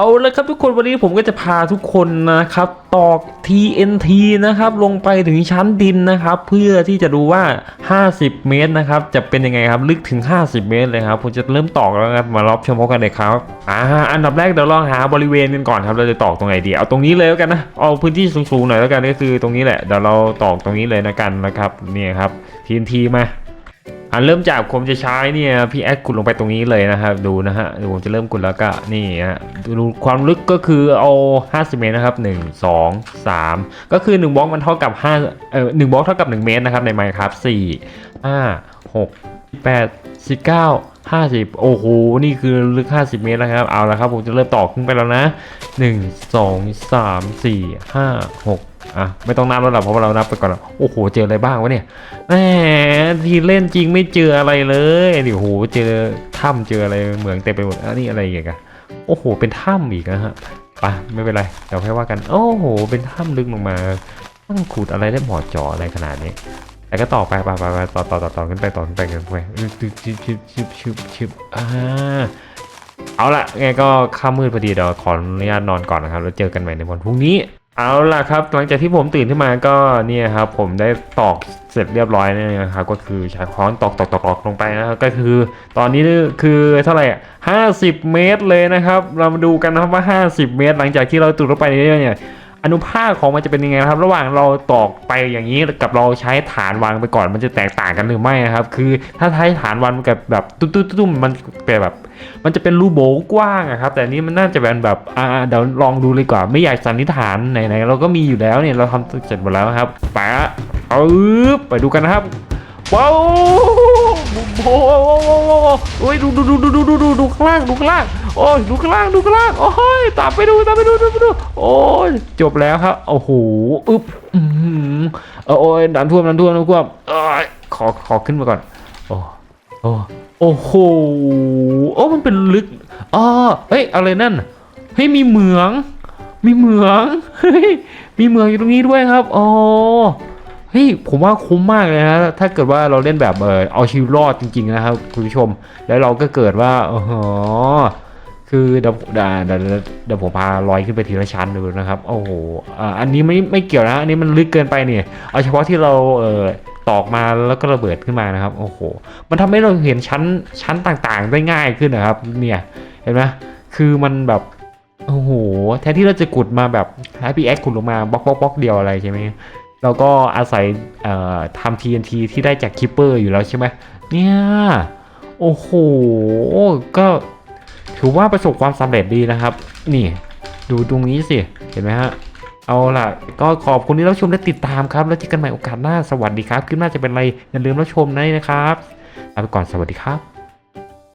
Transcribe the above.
เอาละครับทุกคนวันนี้ผมก็จะพาทุกคนนะครับตอก TNT นะครับลงไปถึงชั้นดินนะครับ เพื่อที่จะดูว่า 50 เมตรนะครับจะเป็นยังไงครับลึกถึง 50 เมตรเลยครับผมจะเริ่มตอกแล้วครับมารับชมพร้อมกันเลยครับอ่าอันดับแรกเดี๋ยวลองหาบริเวณกันก่อนครับเราจะตอกตรงไหนดีเอาตรงนี้เลยแล้วกันนะเอาพื้นที่สูงๆหน่อยแล้วกันก็คือตรงนี้แหละเดี๋ยวเราตอกตรงนี้เลยนะกันนะครับนี่ครับ TNT มา อันเริ่มจากผมจะใช้เนี่ยพี่แอดกุดลงไปตรงนี้เลยนะครับ ดูนะฮะเดี๋ยวผมจะเริ่มกุดแล้วก็นี่ฮะดูความลึกก็คือเอา 50 เมตรนะครับ 1 2 3 ก็คือ1บล็อกมันเท่ากับ5เอ่อ1บล็อกเท่ากับ 1 เมตรนะครับใน Minecraft 4 5 6 8 19 50โอ้โห นี่คือลึก50เมตรแล้วครับ เอาละครับ ผมจะเริ่มต่อขึ้นไปแล้วนะ1 2 3 4 5 6อะ ไม่ต้องนับแล้วหรอเพราะว่าเรานับไปก่อนแล้วโอ้โห เจออะไรบ้างวะเนี่ยแหมทีเล่นจริงไม่เจออะไรเลยดิโห เจอถ้ำเจออะไรเหมืองเต็มไปหมดอันนี้อะไรอีกอะโอ้โห เป็นถ้ำอีกนะฮะไปไม่เป็นไร เดี๋ยวค่อยว่ากัน โอ้โห เป็นถ้ำลึกลงมาตั้งขุดอะไรได้หมอจออะไรขนาดนี้ แล้วก็ต่อไปไปไปไปต่อต่อต่อต่อขึ้นไปต่อขึ้นไปกันไปชิบชิบชิบชิบชิบอ่าเอาละไงก็ค่ำมืดพอดีเดี๋ยวขออนุญาตนอนก่อนนะครับแล้วเจอกันใหม่ในวันพรุ่งนี้ เอาล่ะครับ หลังจากที่ผมตื่นขึ้นมาก็เนี่ยครับผมได้ตอกเสร็จเรียบร้อยนะครับก็คือใช้ค้อนตอกตอกตอกตอกลงไปนะครับก็คือ ตอนนี้คือเท่าไหร่ห้าสิบเมตรเลยนะครับ เรามาดูกันนะครับว่า50เมตร หลังจากที่เราตุดลงไปเนี่ย อนุภาคของมันจะเป็นยังไงนะครับ ระหว่างเราตอกไปอย่างนี้กับเราใช้ฐานวางไปก่อนมันจะแตกต่างกันหรือไม่นะครับ คือถ้าใช้ฐานวางกับแบบตุ้มๆมันเป็นแบบ มันจะเป็นรูโบกว้างครับ แต่นี้มันน่าจะเป็นแบบอ่าเดี๋ยวลองดูเลยก่อนไม่อยากสันนิษฐานไหนๆเราก็มีอยู่แล้วเนี่ยเราทำเสร็จหมดแล้วครับไปเอาไปดูกันนะครับว้าวโอ้ยดูดูดูดูดูดูดูข้างล่างดูข้างล่าง โอ้ยดูข้างล่างดูข้างล่างโอ้ยตามไปดูตามไปดูตามไปดู โอ้ยจบแล้วครับโอ้โหอึ๊บอืมเออโอ้ยน้ำท่วมน้ำท่วมน้ำท่วมเอ้ยขอขอขึ้นมาก่อนโอ้โอ้โอ้โหโอ้มันเป็นลึกอ๋อเฮ้ยอะไรนั่นเฮ้ยมีเหมือง มีเหมืองเฮ้ยมีเหมืองอยู่ตรงนี้ด้วยครับอ๋อเฮ้ยผมว่าคุ้มมากเลยนะถ้าเกิดว่าเราเล่นแบบเออเอาชีวิตรอดจริง ๆ นะครับ คุณผู้ชม แล้วเราก็เกิดว่าอ๋อ คือเดี๋ยวเดี๋ยวเดี๋ยวผมพาลอยขึ้นไปทีละชั้นดูนะครับโอ้โหอันนี้ไม่ไม่เกี่ยวนะอันนี้มันลึกเกินไปเนี่ยเอาเฉพาะที่เราเออตอกมาแล้วก็ระเบิดขึ้นมานะครับโอ้โหมันทำให้เราเห็นชั้นชั้นต่างๆได้ง่ายขึ้นนะครับ เนี่ยเห็นไหมคือมันแบบโอ้โหแทนที่เราจะขุดมาแบบใช้พีแอคขุดลงมาบล็อกบล็อกบล็อกเดียวอะไรใช่ไหมเราก็อาศัยเอ่อทำ TNT ที่ได้จากคิปเปอร์อยู่แล้วใช่ไหมเนี่ยโอ้โหก็ ถือว่าประสบความสำเร็จดีนะครับ นี่ ดูตรงนี้สิ เห็นไหมฮะ เอาล่ะ ก็ขอบคุณที่รับชมและติดตามครับ แล้วเจอกันใหม่โอกาสหน้า สวัสดีครับคลิปหน้าจะเป็นอะไรอย่าลืมรับชมนะครับลาไปก่อนสวัสดีครับ